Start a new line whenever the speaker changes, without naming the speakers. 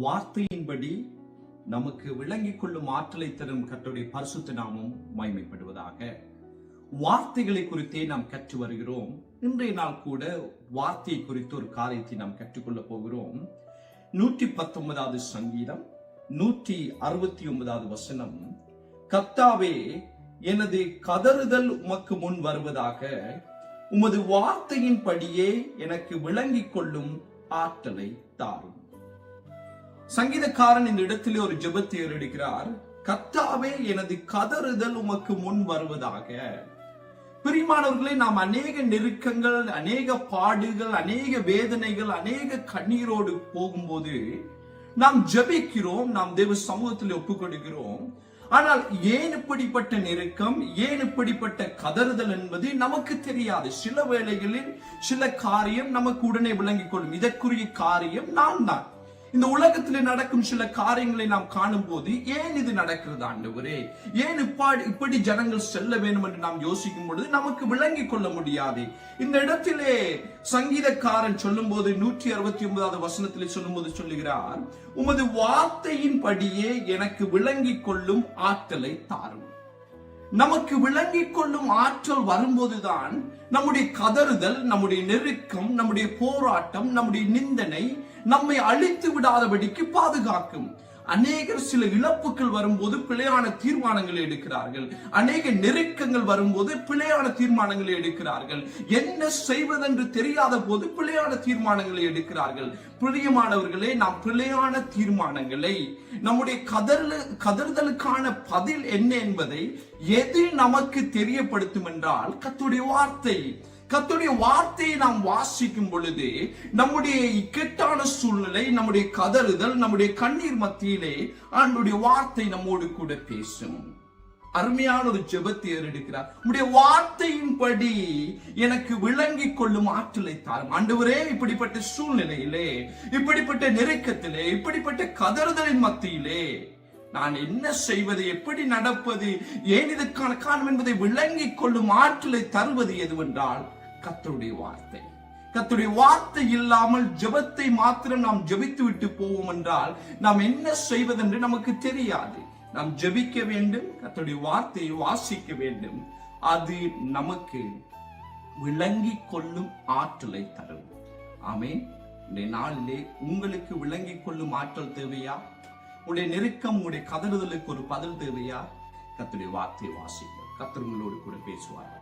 வார்த்தையின்படி நமக்கு விளங்கிக் கொள்ளும் ஆற்றலை தரும் கற்றுடைய பரிசுத்த நாமும் மகிமைப்படுவதாக. வார்த்தைகளை குறித்தே நாம் கற்று வருகிறோம். இன்றைய நாள் கூட வார்த்தை குறித்து ஒரு காரியத்தை நாம் கற்றுக்கொள்ள போகிறோம். நூற்றி பத்தொன்பதாவது சங்கீதம் நூற்றி அறுபத்தி ஒன்பதாவது வசனம் கர்த்தாவே எனது கதறுதல் உமக்கு முன் வருவதாக உமது வார்த்தையின் படியே எனக்கு விளங்கிக் கொள்ளும் ஆற்றலை தாரும். சங்கீதக்காரன் இந்த இடத்திலே ஒரு ஜெபத்தை ஏறெடுக்கிறார். கத்தாவே எனது கதறுதல் உமக்கு முன் வருவதாக. பிரிமானவர்களே நாம் அநேக நெருக்கங்கள் அநேக பாடுகள் அநேக வேதனைகள் அநேக கண்ணீரோடு போகும்போது நாம் ஜெபிக்கிறோம் நாம் தேவ சமூகத்தில் ஒப்புக் கொடுக்கிறோம் ஆனால் ஏன் இப்படிப்பட்ட நெருக்கம் ஏன் இப்படிப்பட்ட கதறுதல் என்பது நமக்கு தெரியாது. சில வேளைகளில் சில காரியம் நமக்கு உடனே விளங்கிக் கொள்ளும். இதற்குரிய காரியம் நான் தான் இந்த உலகத்தில் நடக்கும் சில காரியங்களை நாம் காணும் போது ஏன் இது நடக்கிறது ஆண்டவரே? ஏன் இப்பாடி இப்படி ஜனங்கள் செல்ல வேண்டும் என்று நாம் யோசிக்கும் பொழுது நமக்கு விளங்கிக் கொள்ள முடியாது. இந்த இடத்திலே சங்கீதக்காரன் சொல்லும் போது நூற்றி அறுபத்தி ஒன்பதாவது வசனத்திலே சொல்லும் போது சொல்லுகிறார் உமது வார்த்தையின் படியே எனக்கு விளங்கிக் கொள்ளும் ஆற்றலை தாரும். நமக்கு விளங்கிக் கொள்ளும் ஆற்றல் வரும்போதுதான் நம்முடைய கதறுதல் நம்முடைய நெருக்கம் நம்முடைய போராட்டம் நம்முடைய நிந்தனை நம்மை அழித்து விடாதபடிக்கு பாதுகாக்கும். அநேகர் சில இழப்புகள் வரும்போது பிழையான தீர்மானங்களை எடுக்கிறார்கள். அநேக நெருக்கங்கள் வரும்போது பிழையான தீர்மானங்களை எடுக்கிறார்கள். என்ன செய்வதென்று தெரியாத போது பிழையான தீர்மானங்களை எடுக்கிறார்கள். பிரியமானவர்களே நாம் பிழையான தீர்மானங்களை நம்முடைய கதறல கதறுதலுக்கான பதில் என்ன என்பதை எது நமக்கு தெரியப்படுத்தும் என்றால் கத்துடைய வார்த்தை கத்துடைய வார்த்தையை நாம் வாசிக்கும் பொழுது நம்முடைய இக்கட்டான சூழ்நிலை நம்முடைய கதறுதல் நம்முடைய கண்ணீர் மத்தியிலே ஆண்டுடைய வார்த்தை நம்மோடு கூட பேசும். அருமையான ஒரு ஜெபத்தியர் எடுக்கிறார். உடைய வார்த்தையின்படி எனக்கு விளங்கி கொள்ளும் ஆற்றலை தாரும். ஆண்டவரே இப்படிப்பட்ட சூழ்நிலையிலே இப்படிப்பட்ட நெருக்கத்திலே இப்படிப்பட்ட கதறுதலின் மத்தியிலே நான் என்ன செய்வது எப்படி நடப்பது ஏன் இதற்கான காரணம் என்பதை விளங்கிக் கொள்ளும் ஆற்றலை தருவது எதுவென்றால் கத்தருடைய வார்த்தை. கத்துடைய வார்த்தை இல்லாமல் ஜெபத்தை மாத்திரம் நாம் ஜெபித்து விட்டு போவோம் என்றால் நாம் என்ன செய்வதென்று நமக்கு தெரியாது. நாம் ஜெபிக்க வேண்டும் கத்துடைய வார்த்தையை வாசிக்க வேண்டும். அது நமக்கு விளங்கி கொள்ளும் ஆற்றலை தரும். ஆமேன். இந்த நாளிலே உங்களுக்கு விளங்கி கொள்ளும் ஆற்றல் தேவையா? உடைய நெருக்கம் உடைய கதறுதலுக்கு ஒரு பதில் தேவையா? கத்துடைய வார்த்தையை வாசிக்க கத்திரங்களோடு கூட பேசுவார்கள்